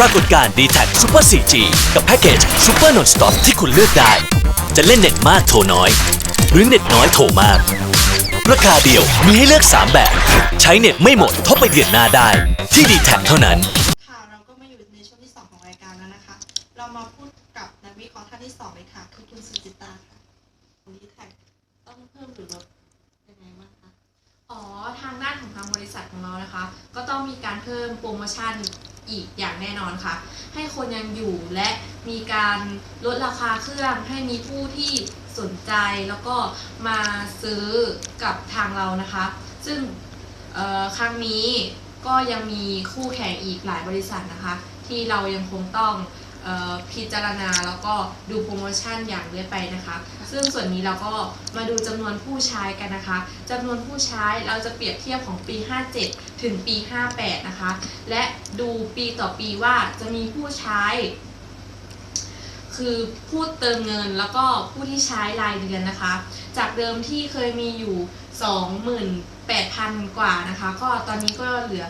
ปรากฏการณ์ d t แท Super 4G กับแพ็กเกจ Super Non-Stop ที่คุณเลือกได้ จะเล่นเน็ตมากโทรน้อย หรือเน็ตน้อยโทรมาก ราคาเดียวมีให้เลือก 3 แบบ ใช้เน็ตไม่หมดทบไปเดือนหน้าได้ ที่ d t แทเท่านั้น ค่ะเราก็มาอยู่ในช่วงที่ 2 ของรายการแล้วนะคะ เรามาพูดกับนักวิเคราะห์ท่านที่ 2 เลยค่ะ คือคุณสุจิตาค่ะวันนี้แท็กต้องเพิ่มหรือลดยังไงบ้างคะอ๋อทางด้านของทางบริษัทของเรานะคะ ก็ต้องมีการเพิ่มโปรโมชั่น อีกอย่างแน่นอนค่ะ ให้คนยังอยู่และมีการลดราคาเครื่องให้มีผู้ที่สนใจแล้วก็มาซื้อกับทางเรานะคะ ซึ่งครั้งนี้ก็ยังมีคู่แข่งอีกหลายบริษัทนะคะ ที่เรายังคงต้อง พิจารณาแล้วก็ดูโปรโมชั่นอย่างเรื่อยไปนะคะ ซึ่งส่วนนี้เราก็มาดูจำนวนผู้ใช้กันนะคะจำนวนผู้ใช้เราจะเปรียบเทียบของปี 57 ถึงปี 58 นะคะ และดูปีต่อปีว่าจะมีผู้ใช้ คือผู้เติมเงินแล้วก็ผู้ที่ใช้รายเดือนนะคะ จากเดิมที่เคยมีอยู่28,000 กว่านะคะ ก็ตอนนี้ก็เหลือ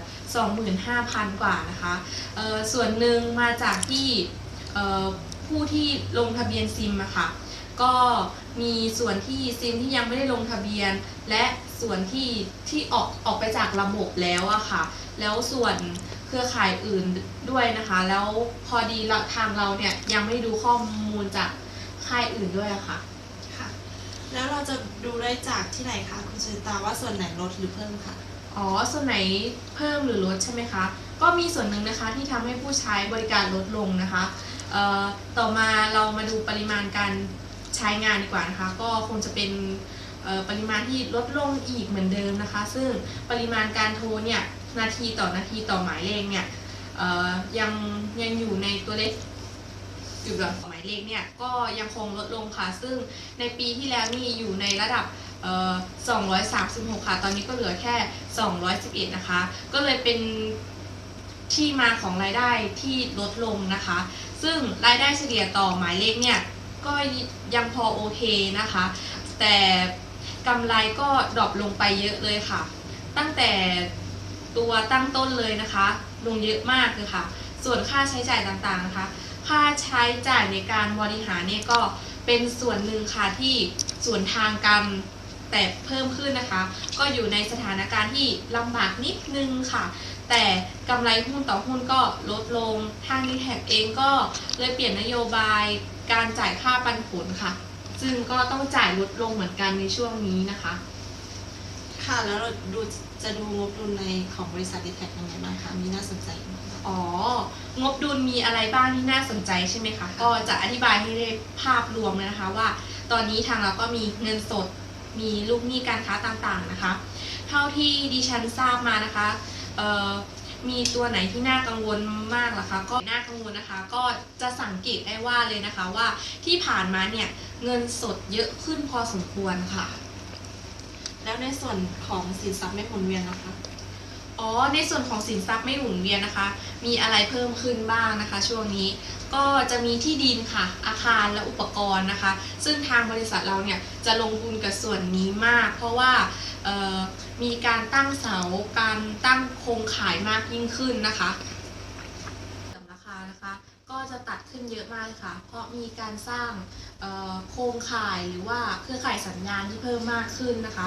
25,000 กว่านะคะ เอ่อส่วนหนึ่งมาจากที่เอ่อ ผู้ที่ลงทะเบียนซิมอะค่ะก็มีส่วนที่ซิมที่ยังไม่ได้ลงทะเบียน และส่วนที่ที่ออกออกไปจากระบบแล้วอะค่ะ แล้วส่วนเครือข่ายอื่นด้วยนะคะ แล้วพอดีเราทางเราเนี่ยยังไม่ดูข้อมูลจากค่ายอื่นด้วยอะค่ะค่ะ แล้วเราจะดูได้จากที่ไหนคะคุณสุจิตาว่าส่วนไหนลดหรือเพิ่มคะอ๋อส่วนไหนเพิ่มหรือลดใช่ไหมคะ ก็มีส่วนหนึ่งนะคะที่ทำให้ผู้ใช้บริการลดลงนะคะเอ่อ ต่อมาเรามาดูปริมาณการใช้งานดีกว่านะคะ ก็คงจะเป็นปริมาณที่ลดลงอีกเหมือนเดิมนะคะ ซึ่งปริมาณการโทรเนี่ยนาทีต่อนาทีต่อหมายเลขเนี่ยยังยังอยู่ในตัวเลขอยู่กับหมายเลขเนี่ยก็ยังคงลดลงค่ะ ซึ่งในปีที่แล้วนี่อยู่ในระดับ236 ค่ะ ตอนนี้ก็เหลือแค่ 211 นะคะ ก็เลยเป็น ที่มาของรายได้ที่ลดลงนะคะ ซึ่งรายได้เฉลี่ยต่อหมายเลขเนี่ยก็ยังพอโอเคนะคะ แต่กำไรก็ดรอปลงไปเยอะเลยค่ะ ตั้งแต่ตัวตั้งต้นเลยนะคะ ลงเยอะมากเลยค่ะ ส่วนค่าใช้จ่ายต่างๆนะคะ ค่าใช้จ่ายในการบริหารเนี่ยก็เป็นส่วนหนึ่งค่ะที่ส่วนทางกันแต่เพิ่มขึ้นนะคะ ก็อยู่ในสถานการณ์ที่ลำบากนิดนึงค่ะ แต่กำไรหุ้นต่อหุ้นก็ลดลง ทางดีแท็เองก็เลยเปลี่ยนนโยบายการจ่ายค่าปันผลค่ะ ซึ่งก็ต้องจ่ายลดลงเหมือนกันในช่วงนี้นะคะ ค่ะ แล้วเราดูจะดูงบดุลในของบริษัทดีแท็กยังไงบ้างคะ มีน่าสนใจไหมคะอ๋อ งบดุลมีอะไรบ้างที่น่าสนใจใช่ไหมคะ ก็จะอธิบายให้ได้ภาพรวมเลยนะคะว่า ตอนนี้ทางเราก็มีเงินสด มีลูกหนี้การค้าต่างๆนะคะ เท่าที่ดิฉันทราบมานะคะเอ่อ มีตัวไหนที่น่ากังวลมากล่ะคะ ก็น่ากังวลนะคะ ก็จะสังเกตได้ว่าเลยนะคะว่าที่ผ่านมาเนี่ยเงินสดเยอะขึ้นพอสมควรค่ะ แล้วในส่วนของสินทรัพย์ไม่หมุนเวียนนะคะอ๋อในส่วนของสินทรัพย์ไม่หมุนเวียนนะคะ มีอะไรเพิ่มขึ้นบ้างนะคะ ช่วงนี้ก็จะมีที่ดินค่ะ อาคารและอุปกรณ์นะคะ ซึ่งทางบริษัทเราเนี่ยจะลงทุนกับส่วนนี้มาก เพราะว่า มีการตั้งเสาการตั้งโครงข่ายมากยิ่งขึ้นนะคะสำราคานะคะก็จะตัดขึ้นเยอะมากเลยค่ะ เพราะมีการสร้างโครงข่ายหรือว่าเครือข่ายสัญญาณที่เพิ่มมากขึ้นนะคะ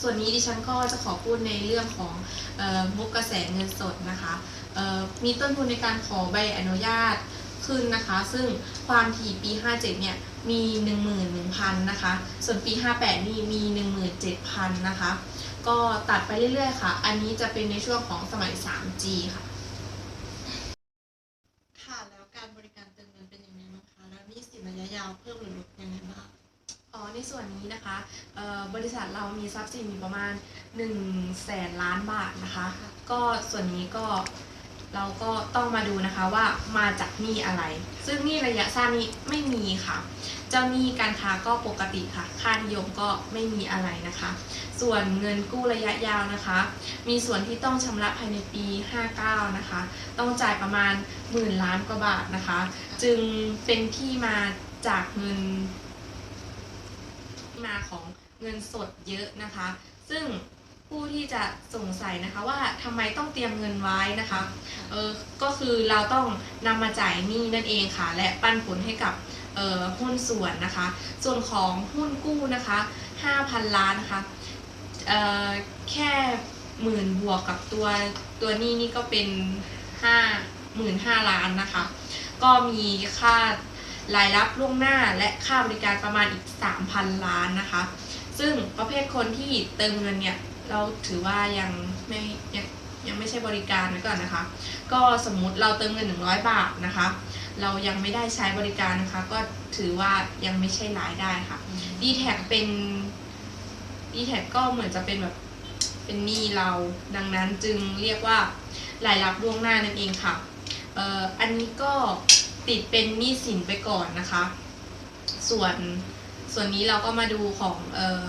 ส่วนนี้ดิฉันก็จะขอพูดในเรื่องของอ่องบกระแสเงินสดนะคะมีต้นทุนในการขอใบอนุญาต ขึ้นนะคะ ซึ่งความถี่ปี 57 เนี่ยมี 11,000 นะคะ ส่วนปี 58 นี่มี 17,000 นะคะ ก็ตัดไปเรื่อยๆ ค่ะ อันนี้จะเป็นในช่วงของสมัย 3G ค่ะ ค่ะแล้วการบริการเติมเงินเป็นยังไงบ้างคะแล้วหนี่สินระยะยาวเพิ่มหรือลดยังไงบ้างอ๋อในส่วนนี้นะคะเอ่อบริษัทเรามีทรัพย์สินอยู่ประมาณ1แสนล้านบาทนะคะ ก็ส่วนนี้ก็ เราก็ต้องมาดูนะคะว่ามาจากหนี้อะไร ซึ่งหนี้ระยะสั้นนี้ไม่มีค่ะ เจ้าหนี้การค้าก็ปกติค่ะ ค่านิยมก็ไม่มีอะไรนะคะ ส่วนเงินกู้ระยะยาวนะคะ มีส่วนที่ต้องชำระภายในปี 59 นะคะ ต้องจ่ายประมาณหมื่นล้านกว่าบาทนะคะ จึงเป็นที่มาจากเงินมาของเงินสดเยอะนะคะ ซึ่ง ผู้ที่จะสงสัยนะคะว่าทำไมต้องเตรียมเงินไว้นะคะเออก็คือเราต้องนำมาจ่ายหนี้นั่นเองค่ะ และปันผลให้กับเอ่อหุ้นส่วนนะคะ ส่วนของหุ้นกู้นะคะ 5,000 ล้านนะคะเอ่อแค่หมื่นบวกกับตัวตัวหนี้นี่ก็เป็น5 1 5 0 0 ล้านนะคะ ก็มีค่ารายรับล่วงหน้าและค่าบริการประมาณอีก 3,000 ล้านนะคะ ซึ่งประเภทคนที่เติมเงินเนี่ย เราถือว่ายังไม่ยังยังไม่ใช่บริการไว้ก่อนนะคะ ก็สมมุติเราเติมเงิน 100 บาทนะคะ เรายังไม่ได้ใช้บริการนะคะ ก็ถือว่ายังไม่ใช่รายได้ค่ะ d t แทเป็น d t แทก็เหมือนจะเป็นแบบเป็นหนี้เราดังนั้นจึงเรียกว่ารายรับล่วงหน้านั่นเองค่ะเอ่ออันนี้ก็ติดเป็นหนี้สินไปก่อนนะคะ ส่วนส่วนนี้เราก็มาดูของเอ่อ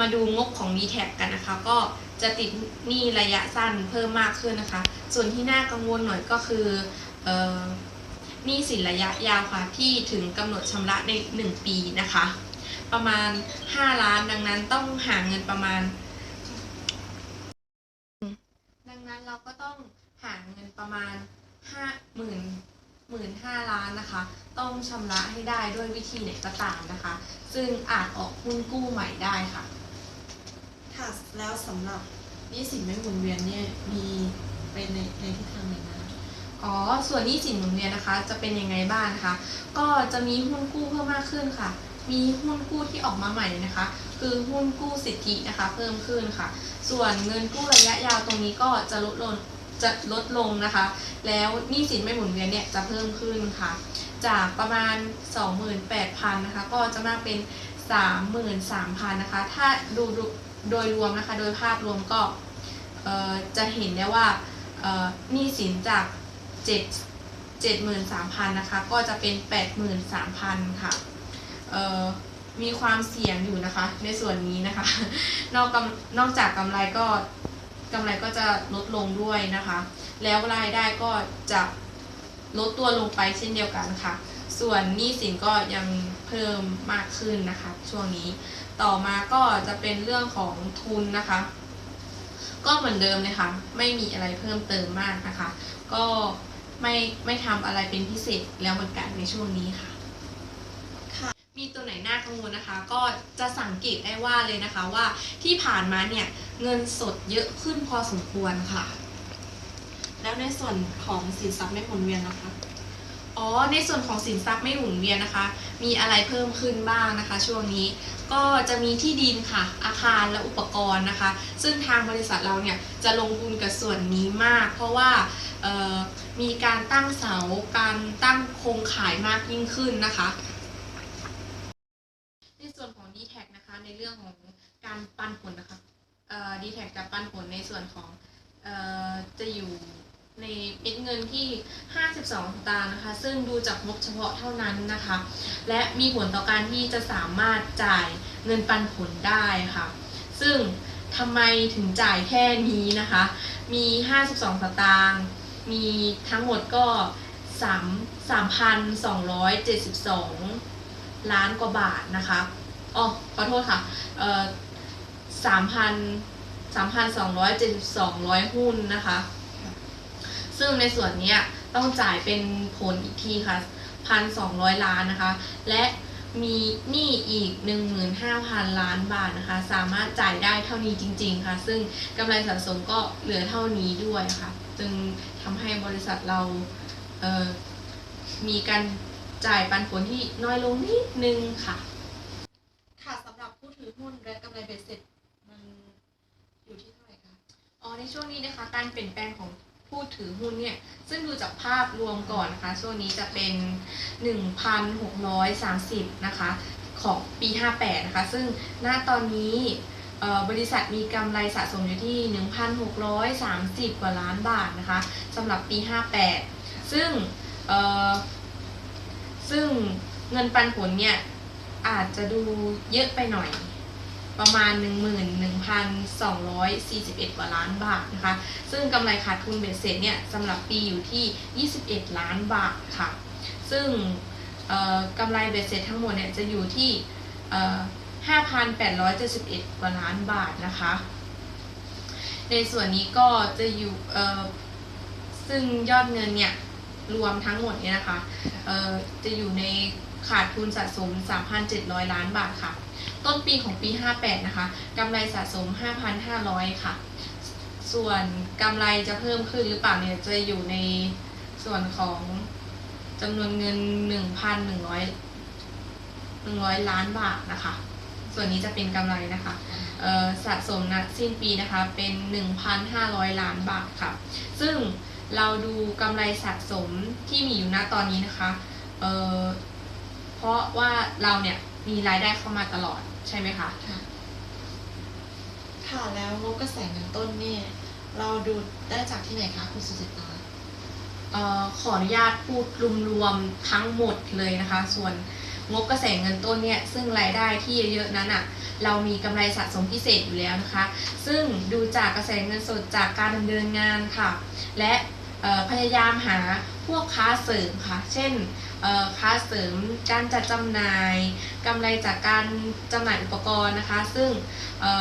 มาดูงบของ d t แทกันนะคะ ก็จะติดหนี้ระยะสั้นเพิ่มมากขึ้นนะคะ ส่วนที่น่ากังวลหน่อยก็คือหนี้สินระยะยาวค่ะที่ถึงกำหนดชำระใน 1 ปีนะคะ ประมาณ 5 ล้านดังนั้นต้องหาเงินประมาณ ดังนั้นเราก็ต้องหาเงินประมาณห้าหมื่นหมื่นห้าล้านนะคะ ต้องชำระให้ได้ด้วยวิธีไหนก็ตามนะคะ ซึ่งอาจออกหุ้นกู้ใหม่ได้ค่ะ ค่ะแล้วสำหรับนี้สินไม่หมุนเวียนเนี่ยมีเป็นในในทิศทางไหนบ้างอ๋อ ส่วนนี้สินหมุนเวียนนะคะ จะเป็นยังไงบ้างคะ ก็จะมีหุ้นกู้เพิ่มมากขึ้นค่ะ มีหุ้นกู้ที่ออกมาใหม่นะคะ คือหุ้นกู้สิทธินะคะ เพิ่มขึ้นค่ะ ส่วนเงินกู้ระยะยาวตรงนี้ก็จะลดลงจะลดลงนะคะ แล้วหนี้สินไม่หมุนเวียนเนี่ยจะเพิ่มขึ้นค่ะ จากประมาณ 28,000นะคะ ก็จะมาเป็น 33,000นะคะ ถ้าดูดู โดยรวมนะคะ โดยภาพรวมก็จะเห็นได้ว่าหนี้สินจาก 7 73,000นะคะ ก็จะเป็น 83,000 ค่ะมีความเสี่ยงอยู่นะคะ ในส่วนนี้นะคะ นอกนอกจากกำไรก็กำไรก็จะลดลงด้วยนะคะ แล้วรายได้ก็จะลดตัวลงไปเช่นเดียวกันค่ะ ส่วนหนี้สินก็ยังเพิ่มมากขึ้นนะคะ ช่วงนี้ ต่อมาก็จะเป็นเรื่องของทุนนะคะ ก็เหมือนเดิมเลยค่ะ ไม่มีอะไรเพิ่มเติมมากนะคะ ก็ไม่ไม่ทำอะไรเป็นพิเศษแล้วเหมือนกันในช่วงนี้ค่ะค่ะมีตัวไหนน่ากังวลนะคะ ก็จะสังเกตได้ว่าเลยนะคะว่าที่ผ่านมาเนี่ยเงินสดเยอะขึ้นพอสมควรค่ะ แล้วในส่วนของสินทรัพย์ไม่หมุนเวียนนะคะ อ๋อ ในส่วนของสินทรัพย์ไม่หมุนเวียนนะคะ มีอะไรเพิ่มขึ้นบ้างนะคะ ช่วงนี้ก็จะมีที่ดินค่ะ อาคารและอุปกรณ์นะคะ ซึ่งทางบริษัทเราเนี่ยจะลงทุนกับส่วนนี้มาก เพราะว่ามีการตั้งเสาการตั้งโครงข่ายมากยิ่งขึ้นนะคะ ในส่วนของ d t แทนะคะในเรื่องของการปันผลนะคะเอ่อ d t แทจะปันผลในส่วนของออจะอยู่ ในเม็ดเงินที่ 52สตางค์นะคะ ซึ่งดูจากงบเฉพาะเท่านั้นนะคะ และมีผลต่อการที่จะสามารถจ่ายเงินปันผลได้ค่ะ ซึ่งทำไมถึงจ่ายแค่นี้นะคะ มี 52 สตางค์มีทั้งหมดก็ 3 3,272 ล้านกว่าบาทนะคะอ๋อขอโทษค่ะเอ่อ3,000 3,272 ร้อยหุ้นนะคะ ซึ่งในส่วนเนี้ยต้องจ่ายเป็นผลอีกทีค่ะ 1,200 ล้านนะคะ และมีหนี้อีก 15,000 ล้านบาทนะคะ สามารถจ่ายได้เท่านี้จริง ๆ ค่ะ ซึ่งกำไรสะสมก็เหลือเท่านี้ด้วยค่ะ จึงทำให้บริษัทเราเอ่อมีการจ่ายปันผลที่น้อยลงนิดนึงค่ะ ค่ะสำหรับผู้ถือหุ้นและกำไรเบ็ดเสร็จมันอยู่ที่เท่าไหร่คะ อ๋อในช่วงนี้นะคะ การเปลี่ยนแปลงของ ผู้ถือหุ้นเนี่ย ซึ่งดูจากภาพรวมก่อนนะคะ ช่วงนี้จะเป็น 1,630 นะคะ ของปี 58 นะคะ ซึ่งณตอนนี้บริษัทมีกำไรสะสมอยู่ที่ 1,630 กว่าล้านบาทนะคะสำหรับปี 58 ซึ่งเอ่อซึ่งเงินปันผลเนี่ยอาจจะดูเยอะไปหน่อย ประมาณ 11,241 กว่าล้านบาทนะคะ ซึ่งกำไรขาดทุนเบ็ดเสร็จเนี่ยสำหรับปีอยู่ที่ 21 ล้านบาทค่ะ ซึ่งกำไรเบ็ดเสร็จทั้งหมดเนี่ยจะอยู่ที่เอ่อ5,871 กว่าล้านบาทนะคะ ในส่วนนี้ก็จะอยู่ซึ่งยอดเงินเนี่ยรวมทั้งหมดเนี่ยนะคะจะอยู่ใน ขาดทุนสะสม 3,700 ล้านบาทค่ะ ต้นปีของปี 58 นะคะกำไรสะสม 5,500 ค่ะ ส่วนกำไรจะเพิ่มขึ้นหรือเปล่าเนี่ยจะอยู่ในส่วนของจำนวนเงิน 1,100 100 ล้านบาทนะคะ ส่วนนี้จะเป็นกำไรนะคะเอ่อสะสมนะสิ้นปีนะคะเป็น 1,500 ล้านบาทค่ะ ซึ่งเราดูกำไรสะสมที่มีอยู่ณตอนนี้นะคะ เอ่อ ราะว่าเราเนี่ยมีรายได้เข้ามาตลอดใช่ไหมคะค่ะแล้วงบกระแสเงินต้นเนี่ยเราดูได้จากที่ไหนคะคุณสุจิตาเอ่อขออนุญาตพูดรวมๆทั้งหมดเลยนะคะ ส่วนงบกระแสเงินต้นเนี่ยซึ่งรายได้ที่เยอะๆนั้นอะ่ะเรามีกำไรสะสมพิเศษอยู่แล้วนะคะ ซึ่งดูจากกระแสเงินสดจากการดำเนินงานค่ะ และเอ่อพยายามหาพวกค้าเสริมค่ะ เช่นเอ่อ ค้าเสริมการจัดจำหน่ายกำไรจากการจำหน่ายอุปกรณ์นะคะ ซึ่ง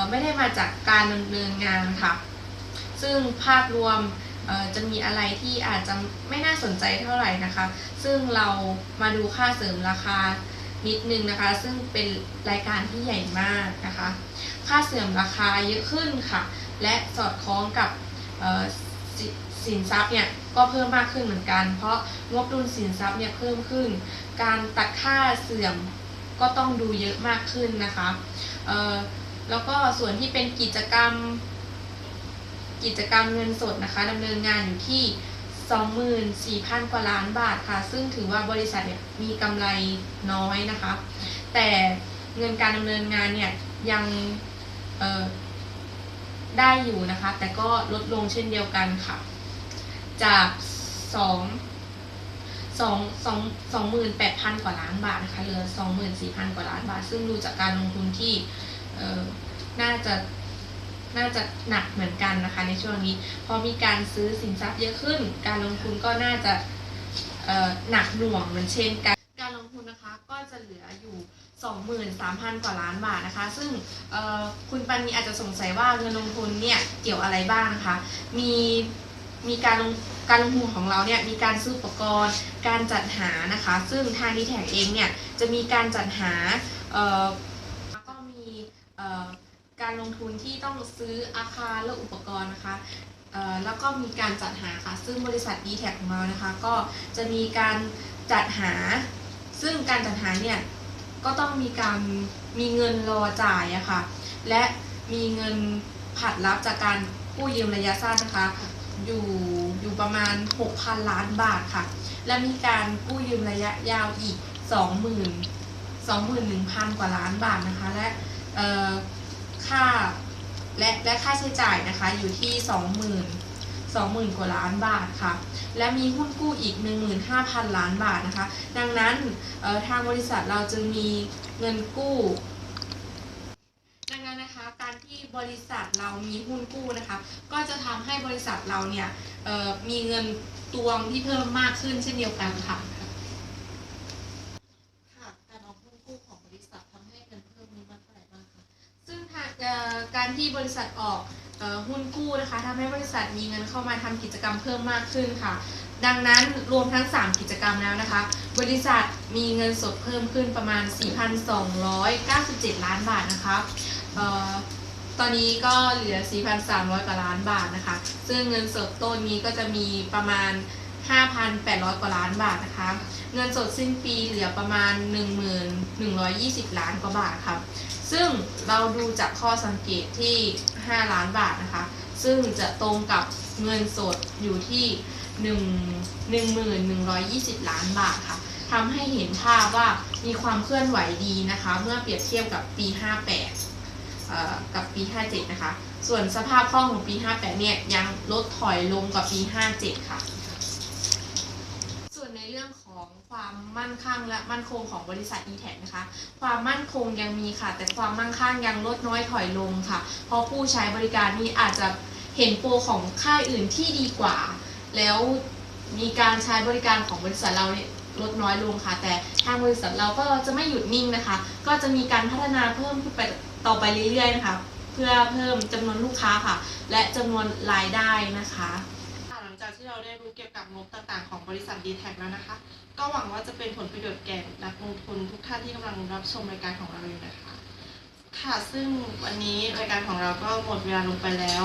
ไม่ได้มาจากการดำเนินงานค่ะ ซึ่งภาพรวมจะมีอะไรที่อาจจะไม่น่าสนใจเท่าไหร่นะคะ ซึ่งเรามาดูค่าเสริมราคานิดนึงนะคะ ซึ่งเป็นรายการที่ใหญ่มากนะคะ ค่าเสริมราคาเยอะขึ้นค่ะ และสอดคล้องกับ สินทรัพย์เนี่ยก็เพิ่มมากขึ้นเหมือนกัน เพราะงบดุลสินทรัพย์เนี่ยเพิ่มขึ้น การตัดค่าเสื่อมก็ต้องดูเยอะมากขึ้นนะคะแล้วก็ส่วนที่เป็นกิจกรรม กิจกรรมเงินสดนะคะดำเนินงานอยู่ที่ 24,000 กว่าล้านบาทค่ะ ซึ่งถือว่าบริษัทเนี่ยมีกำไรน้อยนะคะ แต่เงินการดำเนินงานเนี่ยยังได้อยู่นะคะ แต่ก็ลดลงเช่นเดียวกันค่ะ จาก2 2 2 28,000กว่าล้านบาทนะคะเหลือ24,000กว่าล้านบาท ซึ่งดูจากการลงทุนที่เอ่อน่าจะน่าจะหนักเหมือนกันนะคะ ในช่วงนี้ พอมีการซื้อสินทรัพย์เยอะขึ้น การลงทุนก็น่าจะเอ่อหนักหน่วงเหมือนเช่นกัน การลงทุนนะคะก็จะเหลืออยู่ 23,000 กว่าล้านบาทนะคะ ซึ่งคุณปันนีอาจจะสงสัยว่าเงินลงทุนเนี่ยเกี่ยวอะไรบ้างนะคะ มี มีการลงการลงทุนของเราเนี่ยมีการซื้ออุปกรณ์ การจัดหานะคะ ซึ่งทางดีแท็เองเนี่ยจะมีการจัดหาเอ่อก็มีการลงทุนที่ต้องซื้ออาคารและอุปกรณ์นะคะแล้วก็มีการจัดหาค่ะ ซึ่งบริษัท d t แทของเรานะคะ ก็จะมีการจัดหา ซึ่งการจัดหาเนี่ยก็ต้องมีการมีเงินรอจ่ายอะค่ะ และมีเงินผัดรับจากการกู้ยืมระยะสั้นนะคะ อยู่อยู่ประมาณ 6,000 ล้านบาทค่ะ และมีการกู้ยืมระยะยาวอีก 20,000 21,000 กว่าล้านบาทนะคะ และค่าและและค่าใช้จ่ายนะคะอยู่ที่ 20,000 20,000 กว่าล้านบาทค่ะ และมีหุ้นกู้อีก 15,000 ล้านบาทนะคะ ดังนั้นทางบริษัทเราจึงมีเงินกู้ นั้นนะคะ การที่บริษัทเรามีหุ้นกู้นะคะ ก็จะทำให้บริษัทเราเนี่ยเอ่อมีเงินตวงที่เพิ่มมากขึ้นเช่นเดียวกันค่ะค่ะการออกหุ้นกู้ของบริษัททำให้เงินเพิ่มมีมากเท่าไหร่บ้างคะซึ่งทางเอ่อการที่บริษัทออกเอ่อหุ้นกู้นะคะทำให้บริษัทมีเงินเข้ามาทำกิจกรรมเพิ่มมากขึ้นค่ะ ดังนั้นรวมทั้ง 3 กิจกรรมแล้วนะคะ บริษัทมีเงินสดเพิ่มขึ้นประมาณ 4,297 ล้านบาทนะคะเอ่อ ตอนนี้ก็เหลือ 4,300 กว่าล้านบาทนะคะ ซึ่งเงินสดต้นนี้ก็จะมีประมาณ 5,800 กว่าล้านบาทนะคะ เงินสดสิ้นปีเหลือประมาณ 1,120 ล้านกว่าบาทค่ะซึ่งเราดูจากข้อสังเกตที่ 5 ล้านบาทนะคะ ซึ่งจะตรงกับเงินสดอยู่ที่1 1120 ล้านบาทค่ะทำให้เห็นภาพว่ามีความเคลื่อนไหวดีนะคะ เมื่อเปรียบเทียบกับปี 58 กับปี 57 นะคะ ส่วนสภาพคล่องของปี 58 เนี่ยยังลดถอยลงกว่าปี 57 ค่ะ ส่วนในเรื่องของความมั่นคงและมั่นคงของบริษัท e t a c นะคะ ความมั่นคงยังมีค่ะ แต่ความมั่งคั่งยังลดน้อยถอยลงค่ะ เพราะผู้ใช้บริการนี้อาจจะเห็นโปรของค่ายอื่นที่ดีกว่า แล้วมีการใช้บริการของบริษัทเราเนี่ยลดน้อยลงค่ะ แต่ทางบริษัทเราก็จะไม่หยุดนิ่งนะคะ ก็จะมีการพัฒนาเพิ่มขึ้นไป ต่อไปเรื่อยๆนะคะ เพื่อเพิ่มจำนวนลูกค้าค่ะ และจำนวนรายได้นะคะหลังจากที่เราได้รู้เกี่ยวกับงบต่างๆของบริษัท d t แทแล้วนะคะ ก็หวังว่าจะเป็นผลประโยชน์แก่นักลงทุนทุกท่านที่กำลังรับชมรายการของเราอยู่นะคะ ค่ะซึ่งวันนี้รายการของเราก็หมดเวลาลงไปแล้ว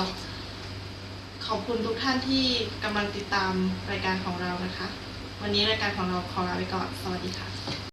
ขอบคุณทุกท่านที่กำลังติดตามรายการของเรานะคะ วันนี้รายการของเราขอลาไปก่อนสวัสดีค่ะ